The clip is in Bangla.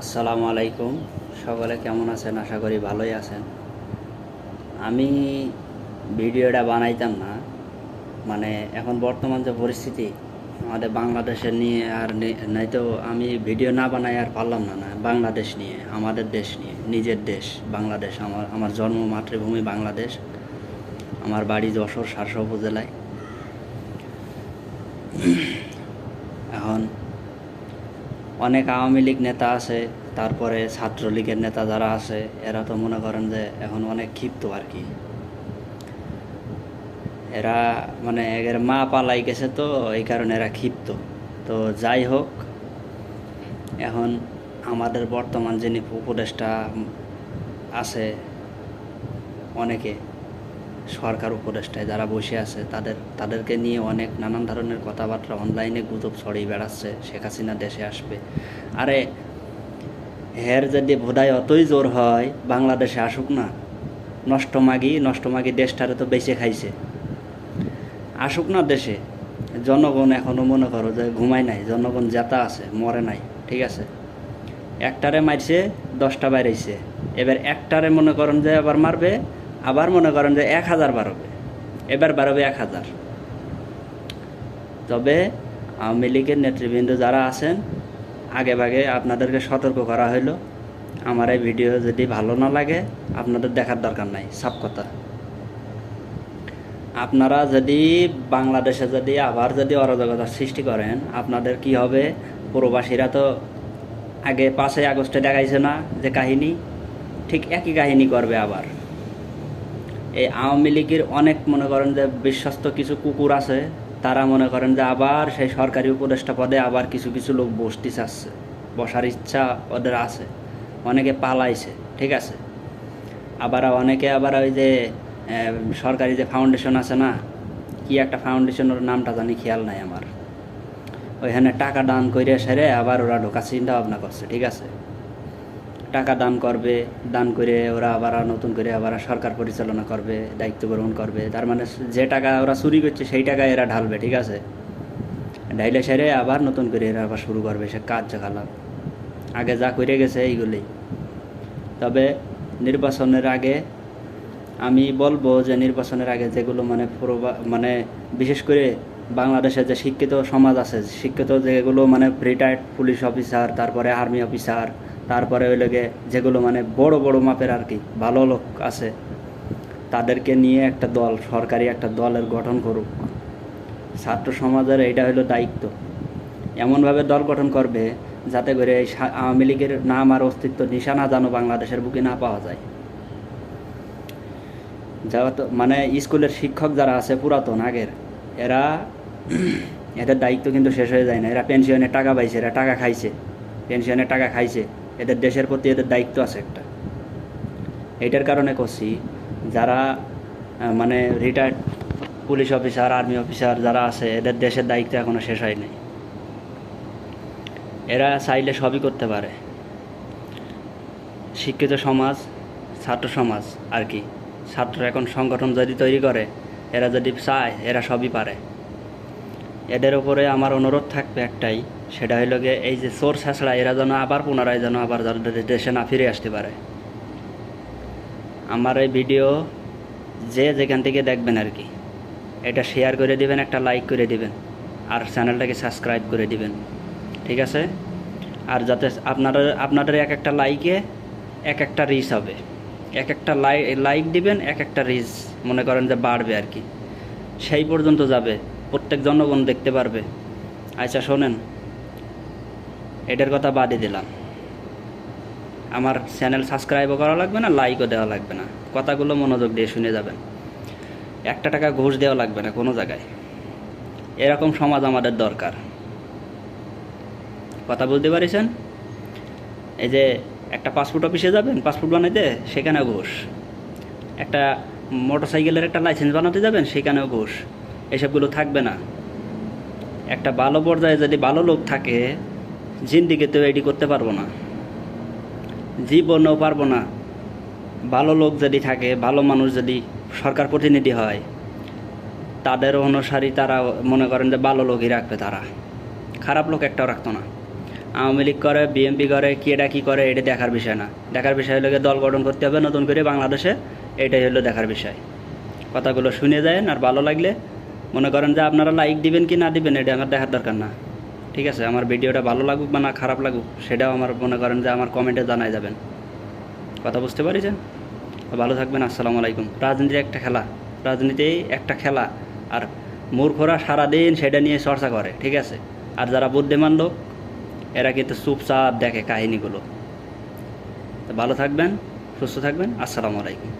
আসসালামু আলাইকুম। সকলে কেমন আছেন? আশা করি ভালোই আছেন। আমি ভিডিওটা বানাইতাম না। মানে এখন বর্তমান যে পরিস্থিতি, আমাদের বাংলাদেশের নিয়ে আর নয়তো আমি ভিডিও না বানাই আর পারলাম না না। বাংলাদেশ নিয়ে, আমাদের দেশ নিয়ে, নিজের দেশ, বাংলাদেশ। আমার আমার জন্ম মাতৃভূমি বাংলাদেশ। আমার বাড়ি যশোর, সারসা উপজেলায়। এখন অনেক আওয়ামী লীগ নেতা আছে, তারপরে ছাত্রলীগের নেতা যারা আছে, এরা তো মনে করেন যে এখন অনেক ক্ষিপ্ত আর কি। এরা মানে এর মা পালাই গেছে তো, এই কারণে এরা ক্ষিপ্ত। তো যাই হোক, এখন আমাদের বর্তমান যিনি উপদেষ্টা আছে, অনেকে সরকার উপদেষ্টায় যারা বসে আছে, তাদের, তাদেরকে নিয়ে অনেক নানান ধরনের কথাবার্তা অনলাইনে গুজব ছড়িয়ে বেড়াচ্ছে, শেখ হাসিনা দেশে আসবে। আরে, হের যদি বোধহয় অতই জোর হয়, বাংলাদেশে আসুক না। নষ্ট মাগি নষ্ট মাগি দেশটারে তো বেঁচে খাইছে। আসুক না দেশে। জনগণ এখনও মনে করো যে ঘুমায় নাই, জনগণ জেতা আছে, মরে নাই, ঠিক আছে? একটারে মারছে, দশটা বাইরেছে। এবার একটারে মনে করেন যে আবার মারবে আবার মনে করেন যে এক হাজার বাড়বে। এবার বাড়বে এক হাজার। তবে আওয়ামী লীগের নেতৃবৃন্দ যারা আছেন, আগে ভাগে আপনাদেরকে সতর্ক করা হলো আমার এই ভিডিও যদি ভালো না লাগে, আপনাদের দেখার দরকার নাই সব কথা। আপনারা যদি বাংলাদেশে যদি আবার যদি অরাজকতা সৃষ্টি করেন, আপনাদের কি হবে? প্রবাসীরা তো আগে পাঁচই আগস্টে দেখাইছে না যে কাহিনী, ঠিক একই কাহিনী করবে আবার। এই আওয়ামী লীগের অনেক মনে করেন যে বিশ্বস্ত কিছু কুকুর আছে, তারা মনে করেন যে আবার সেই সরকারি উপদেষ্টা পদে আবার কিছু কিছু লোক বসতে চাচ্ছে। বসার ইচ্ছা ওদের আছে। অনেকে পালাইছে, ঠিক আছে? আবার অনেকে আবার ওই যে সরকারি যে ফাউন্ডেশন আছে না, কি একটা ফাউন্ডেশনের নামটা জানি, খেয়াল নাই আমার। ওইখানে টাকা দান করে সেরে আবার ওরা ঢোকা চিন্তা ভাবনা করছে, ঠিক আছে? টাকা দান করবে, দান করে ওরা আবার নতুন করে আবার সরকার পরিচালনা করবে, দায়িত্ব গ্রহণ করবে। তার মানে যে টাকা ওরা চুরি করছে, সেই টাকা এরা ঢালবে, ঠিক আছে? ঢাইলে সেরে আবার নতুন করে এরা আবার শুরু করবে, সে জাগালাম আগে যা করে গেছে এইগুলি তবে নির্বাচনের আগে আমি বলব যে নির্বাচনের আগে যেগুলো মানে মানে বিশেষ করে বাংলাদেশে যে শিক্ষিত সমাজ আছে, শিক্ষিত যেগুলো মানে রিটায়ার্ড পুলিশ অফিসার তারপরে আর্মি অফিসার তারপরে ওই লোকে যেগুলো মানে বড় বড় মাপের আর কি, ভালো লোক আছে, তাদেরকে নিয়ে একটা দল, সরকারি একটা দলের গঠন করুক। ছাত্র সমাজের এইটা হলো দায়িত্ব। এমনভাবে দল গঠন করবে যাতে করে এই আওয়ামী লীগের নাম আর অস্তিত্ব নিশানা যেন বাংলাদেশের বুকে না পাওয়া যায়। তো মানে স্কুলের শিক্ষক যারা আছে পুরাতন, আগের, এরা এদের দায়িত্ব কিন্তু শেষ হয়ে যায় না। এরা পেনশনের টাকা পাইছে, এরা টাকা খাইছে পেনশনের টাকা খাইছে। এদের দেশের প্রতি এদের দায়িত্ব আছে একটা। এটার কারণে করছি, যারা মানে retired police officer army officer যারা আছে, এদের দেশের দায়িত্ব এখনও শেষ হয় নাই। এরা চাইলে সবই করতে পারে। শিক্ষিত সমাজ, ছাত্র সমাজ আর কি। ছাত্র এখন সংগঠন যদি তৈরি করে, এরা যদি চায়, এরা সবই পারে। এদের উপরে আমার অনুরোধ থাকবে একটাই সেটা হইল গিয়ে এই যে চোর ছাছড়া এরা যেন আবার পুনরায় যেন আবার যেন দেশে না ফিরে আসতে পারে। আমার এই ভিডিও যে যেখান থেকে দেখবেন আর কি, এটা শেয়ার করে দিবেন, একটা লাইক করে দিবেন, আর চ্যানেলটাকে সাবস্ক্রাইব করে দিবেন, ঠিক আছে? আর যাতে আপনারা, আপনাদের এক একটা লাইকে এক একটা রিচ হবে। এক একটা লাই লাইক দিবেন, এক একটা রিচ মনে করেন যে বাড়বে আর কি। সেই পর্যন্ত যাবে, প্রত্যেক জনগণ দেখতে পারবে। আচ্ছা শোনেন এটার কথা বাদই দিলাম। আমার চ্যানেল সাবস্ক্রাইবও করা লাগবে না লাইকও দেওয়া লাগবে না। কথাগুলো মনোযোগ দিয়ে শুনে যাবেন। একটা টাকা ঘুষ দেওয়া লাগবে না কোনো জায়গায়। এরকম সমাজ আমাদের দরকার। কথা বলতে পারিছেন? এই যে একটা পাসপোর্ট অফিসে যাবেন পাসপোর্ট বানাইতে, সেখানেও ঘুষ। একটা মোটর সাইকেলের একটা লাইসেন্স বানাতে যাবেন, সেখানেও ঘুষ। এসবগুলো থাকবে না। একটা ভালো পর্যায়ে যদি ভালো লোক থাকে জিন্দিগিতেও এটি করতে পারব না। জীবনেও পারব না। ভালো লোক যদি থাকে, ভালো মানুষ যদি সরকার প্রতিনিধি হয়, তাদের অনুসারী তারা মনে করেন যে ভালো লোকই রাখবে তারা। খারাপ লোক একটাও রাখতো না। আওয়ামী লীগ করে, বিএনপি করে কেডা কী করে, এটা দেখার বিষয় না। দেখার বিষয় হলো দল গঠন করতে হবে নতুন করে বাংলাদেশে, এটাই হলো দেখার বিষয়। কথাগুলো শুনে যায় আর ভালো লাগলে মনে করেন যে আপনারা লাইক দিবেন কি না দিবেন, এটা আমার দেখার দরকার না। ঠিক আছে, আমার ভিডিওটা ভালো লাগুক বা না খারাপ লাগুক, সেটাও আমার মনে করেন যে আমার কমেন্টে জানাই যাবেন। কথা বুঝতে পারিছেন? ভালো থাকবেন, আসসালামু আলাইকুম। রাজনীতি একটা খেলা রাজনীতি একটা খেলা, আর মূর্খরা সারাদিন সেটা নিয়ে চর্চা করে, ঠিক আছে? আর যারা বুদ্ধিমান লোক, এরা কিন্তু চুপচাপ দেখে কাহিনীগুলো। ভালো থাকবেন, সুস্থ থাকবেন, আসসালামু আলাইকুম।